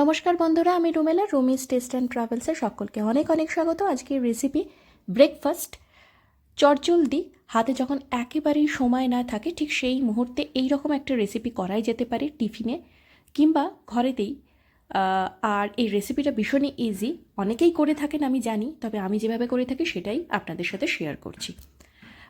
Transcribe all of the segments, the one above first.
নমস্কার বন্ধুরা, আমি রুমেলা রুমিস টেস্ট অ্যান্ড ট্রাভেলসে সকলকে অনেক অনেক স্বাগত। আজকের রেসিপি ব্রেকফাস্ট চটজলদি, হাতে যখন একেবারেই সময় না থাকে, ঠিক সেই মুহূর্তে এই রকম একটা রেসিপি করাই যেতে পারে টিফিনে কিংবা ঘরেতেই। আর এই রেসিপিটা ভীষণই ইজি অনেকেই করে থাকেন, আমি জানি, তবে আমি যেভাবে করে থাকি সেটাই আপনাদের সাথে শেয়ার করছি।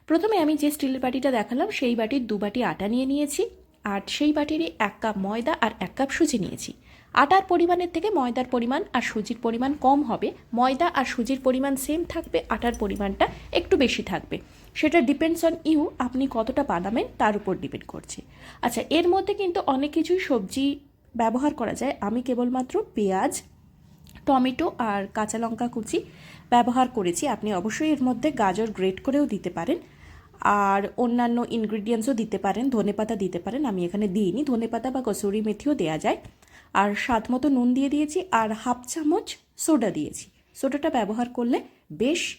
প্রথমে আমি যে স্টিলের বাটিটা দেখালাম, সেই বাটির দু বাটি আটা নিয়ে নিয়েছি। আর সেই বাটিরই এক কাপ ময়দা আর এক কাপ সুজি নিয়েছি। আটার পরিমাণের থেকে ময়দার পরিমাণ আর সুজির পরিমাণ কম হবে। ময়দা আর সুজির পরিমাণ সেম থাকবে, আটার পরিমাণটা একটু বেশি থাকবে। সেটা ডিপেন্ডস অন ইউ আপনি কতটা বানাবেন তার উপর ডিপেন্ড করছে। আচ্ছা এর মধ্যে কিন্তু অনেক কিছুই সবজি ব্যবহার করা যায়। আমি কেবলমাত্র পেঁয়াজ, টমেটো আর কাঁচা লঙ্কা কুচি ব্যবহার করেছি। আপনি অবশ্যই এর মধ্যে গাজর গ্রেট করেও দিতে পারেন। আর অন্যান্য ইনগ্রিডিয়েন্টসও দিতে পারেন ধনেপাতা দিতে পারেন, আমি এখানে দিইনি ধনেপাতা বা কসুরি মেথিও দেওয়া যায়। আর স্বাদ মতো নুন দিয়ে দিয়েছি আর হাফ চামচ সোডা দিয়েছি। সোডাটা ব্যবহার করলে বেশ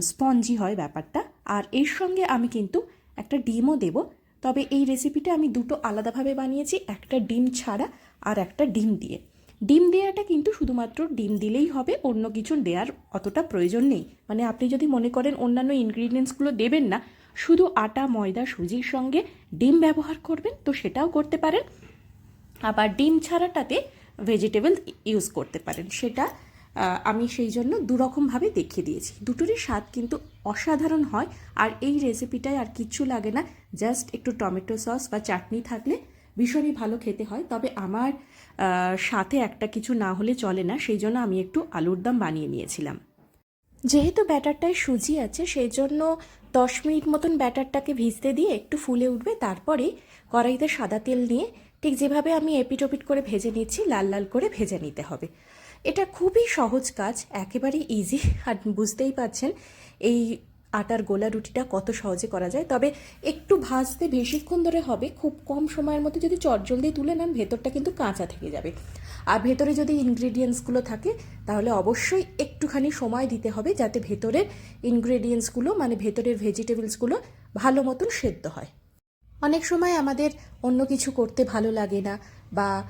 স্পঞ্জি হয় ব্যাপারটা। আর এর সঙ্গে আমি কিন্তু একটা ডিমও দেব। তবে এই রেসিপিটা আমি দুটো আলাদাভাবে বানিয়েছি, একটা ডিম ছাড়া আর একটা ডিম দিয়ে। ডিম দেওয়াটা কিন্তু শুধুমাত্র ডিম দিলেই হবে, অন্য কিছু দেওয়ার অতটা প্রয়োজন নেই। মানে আপনি যদি মনে করেন অন্যান্য ইনগ্রিডিয়েন্টসগুলো দেবেন না, শুধু আটা, ময়দা, সুজির সঙ্গে ডিম ব্যবহার করবেন, তো সেটাও করতে পারেন। আবার ডিম ছাড়াটাতে ভেজিটেবল ইউজ করতে পারেন। সেটা আমি সেই জন্য দুরকমভাবে দেখিয়ে দিয়েছি। দুটোরই স্বাদ কিন্তু অসাধারণ হয়, আর এই রেসিপিটায় আর কিচ্ছু লাগে না। জাস্ট একটু টমেটো সস বা চাটনি থাকলে ভীষণই ভালো খেতে হয়, তবে আমার সাথে একটা কিছু না হলে চলে না, সেই জন্য আমি একটু আলুর দম বানিয়ে নিয়েছিলাম। যেহেতু ব্যাটারটায় সুজি আছে, সেই জন্য দশ মিনিট মতন ব্যাটারটাকে ভিজতে দিয়ে একটু ফুলে উঠবে, তারপরে কড়াইতে সাদা তেল নিয়ে ঠিক যেভাবে আমি এপিটোপিট করে ভেজে নিচ্ছি, লাল লাল করে ভেজে নিতে হবে। এটা খুবই সহজ কাজ, একেবারেই ইজি আর বুঝতেই পারছেন, এই আটার গোলা রুটিটা কত সহজে করা যায়। তবে একটু ভাজতে বেশিক্ষণ ধরে হবে, খুব কম সময়ের মধ্যে যদি চটজলদি তুলে নেন, ভেতরটা কিন্তু কাঁচা থেকে যাবে। আর ভেতরে যদি ইনগ্রেডিয়েন্টসগুলো থাকে, তাহলে অবশ্যই একটুখানি সময় দিতে হবে যাতে ভেতরের ইনগ্রেডিয়েন্টসগুলো মানে ভেতরের ভেজিটেবলসগুলো ভালো মতন সেদ্ধ হয়। অনেক সময় আমাদের অন্য কিছু করতে ভালো লাগে না বা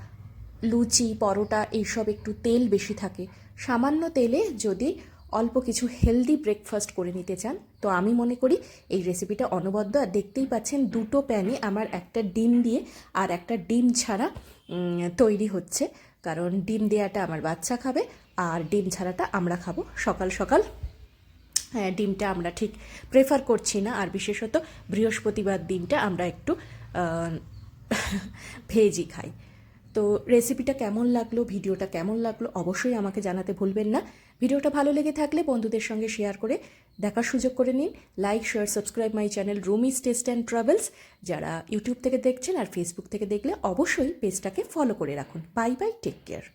লুচি, পরোটা, এইসব একটু তেল বেশি থাকে। সামান্য তেলে যদি অল্প কিছু হেলদি ব্রেকফাস্ট করে নিতে চান, তো আমি মনে করি এই রেসিপিটা অনবদ্য। আর দেখতেই পাচ্ছেন দুটো প্যানে আমার একটা ডিম দিয়ে আর একটা ডিম ছাড়া তৈরি হচ্ছে। কারণ ডিম দেওয়াটা আমার বাচ্চা খাবে আর ডিম ছাড়াটা আমরা খাব সকাল সকাল। হ্যাঁ ডিমটা আমরা ঠিক প্রেফার করছি না। আর বিশেষত বৃহস্পতিবার দিনটা আমরা একটু ভেজই খাই। তো রেসিপিটা কেমন লাগল ভিডিওটা কেমন লাগল, অবশ্যই আমাকে জানাতে ভুলবেন না। ভিডিওটা ভালো লেগে থাকলে বন্ধুদের সঙ্গে শেয়ার করে দেখার সুযোগ করে নিন। Like share subscribe my channel Rumi's taste and travels যারা ইউটিউব থেকে দেখছেন আর ফেসবুক থেকে দেখলে অবশ্যই পেজটাকে ফলো করে রাখুন। Bye bye take care